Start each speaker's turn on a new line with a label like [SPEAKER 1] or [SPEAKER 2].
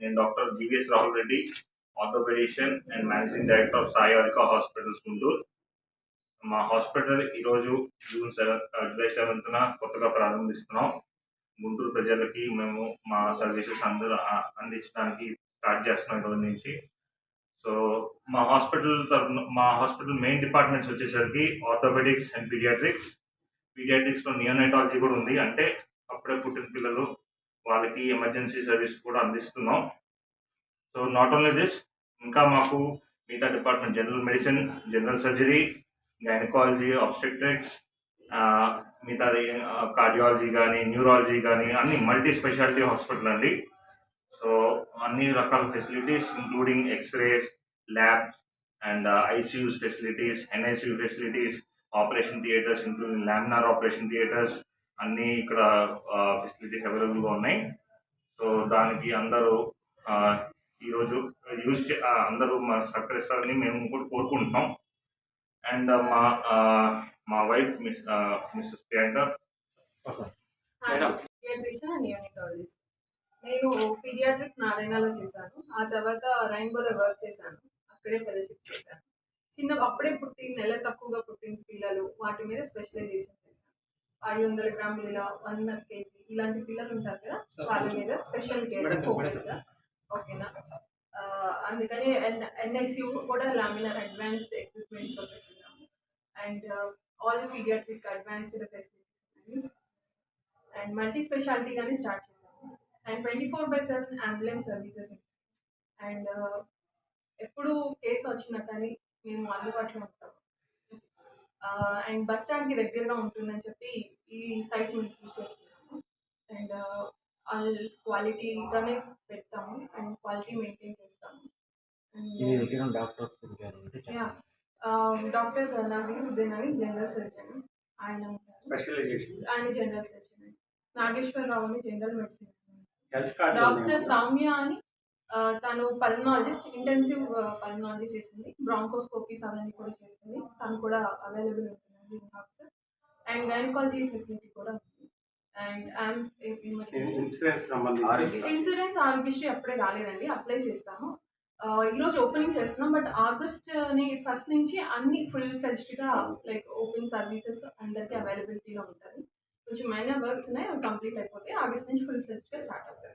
[SPEAKER 1] నేను doctor GVS Rahul Reddy orthopedician and managing director of Sai Arika hospitals Guntur మా hospital ఈరోజు June seven July సెవెంత్న కొత్తగా ప్రారంభిస్తున్నాం. గుంటూరు ప్రజలకి మేము మా సర్వీసెస్ అందరూ అందించడానికి స్టార్ట్ చేస్తున్నాం ఈరోజు నుంచి. సో మా హాస్పిటల్ తరఫున మా హాస్పిటల్ మెయిన్ డిపార్ట్మెంట్స్ వచ్చేసరికి ఆర్థోపెడిక్స్ అండ్ పీడియాట్రిక్స్. పీడియాట్రిక్స్లో నియోనైటాలజీ కూడా ఉంది. అంటే అప్పుడే పుట్టిన పిల్లలు వాళ్ళకి ఎమర్జెన్సీ సర్వీస్ కూడా అందిస్తున్నాం. సో నాట్ ఓన్లీ దిస్ ఇంకా మాకు మిగతా department general medicine general surgery gynaecology obstetrics మిగతా కార్డియాలజీ కానీ న్యూరాలజీ కానీ అన్ని మల్టీ స్పెషాలిటీ హాస్పిటల్ అండి. సో అన్ని రకాల facilities including X-rays labs and ICU facilities NICU facilities operation theatres including laminar operation theatres అన్నీ ఇక్కడ ఫెసిలిటీస్ అవైలబుల్గా ఉన్నాయి. సో దానికి అందరూ ఆ, ఈరోజు యూజ్ చే అందరూ మా సహకరిస్తారని మేము కూడా కోరుకుంటున్నాం. అండ్ మా మా వైఫ్ మిస్ మిస్సెస్ ప్రియాంక.
[SPEAKER 2] నేను పీడియాట్రిక్స్ నారాయణలో చేశాను. ఆ తర్వాత రైన్బోలో వర్క్ చేశాను. అక్కడే ఫెలోషిప్ చేశాను. చిన్న అప్పుడే పుట్టి నెల తక్కువగా పుట్టిన పిల్లలు వాటి మీద స్పెషలైజేషన్ ఐదు వందల గ్రాములు ఇలా వన్ కేజీ ఇలాంటి పిల్లలు ఉంటారు కదా వాళ్ళ మీద స్పెషల్ కేర్ ఫోకస్. ఓకేనా? అందుకని ఎన్ ఎన్ఐసియూ కూడా లామినార్ అడ్వాన్స్డ్ ఎక్విప్మెంట్స్ పెట్టుకున్నాము and all paediatric advanced facilities and multi స్పెషాలిటీగానే start చేశాము. And twenty four by seven ambulance services and ఎప్పుడు కేసు వచ్చినా కానీ మేము అందుబాటులో ఉంటాము. అండ్ బస్ స్టాండ్కి దగ్గరగా ఉంటుందని చెప్పి ఈ సైట్ మేము చూస్ చేసుకున్నాము. అండ్ క్వాలిటీగానే పెడతాము అండ్ క్వాలిటీ మెయింటైన్ చేస్తాము. అండ్ డాక్టర్ నజీర్ ఉద్దీన్ అని జనరల్ సర్జన్ ఆయన ఆయన జనరల్ సర్జన్. నాగేశ్వరరావు అని general medicine.
[SPEAKER 1] Health card
[SPEAKER 2] doctor Soumya అని తను పల్నాలజిస్ట్ ఇంటెన్సివ్ పల్నాలజీ చేసింది. బ్రాంకోస్కోపీస్ అవన్నీ కూడా చేసింది. తను కూడా available doctor and gynaecology facility కూడా ఉంది. అండ్
[SPEAKER 1] ఇన్సూరెన్స్
[SPEAKER 2] ఆరోగ్యశ్రీ అప్పుడే రాలేదండి. అప్లై చేస్తాము. ఈరోజు ఓపెనింగ్ చేస్తున్నాం. బట్ ఆగస్ట్ని ఫస్ట్ నుంచి అన్ని ఫుల్ ఫ్లెజ్డ్గా లైక్ ఓపెన్ సర్వీసెస్ అందరికీ అవైలబిలిటీలో ఉంటుంది. కొంచెం మైనర్ వర్క్స్ ఉన్నాయి. కంప్లీట్ అయిపోతే ఆగస్ట్ నుంచి ఫుల్ ఫ్లెజ్డ్గా స్టార్ట్ అవుతాయి.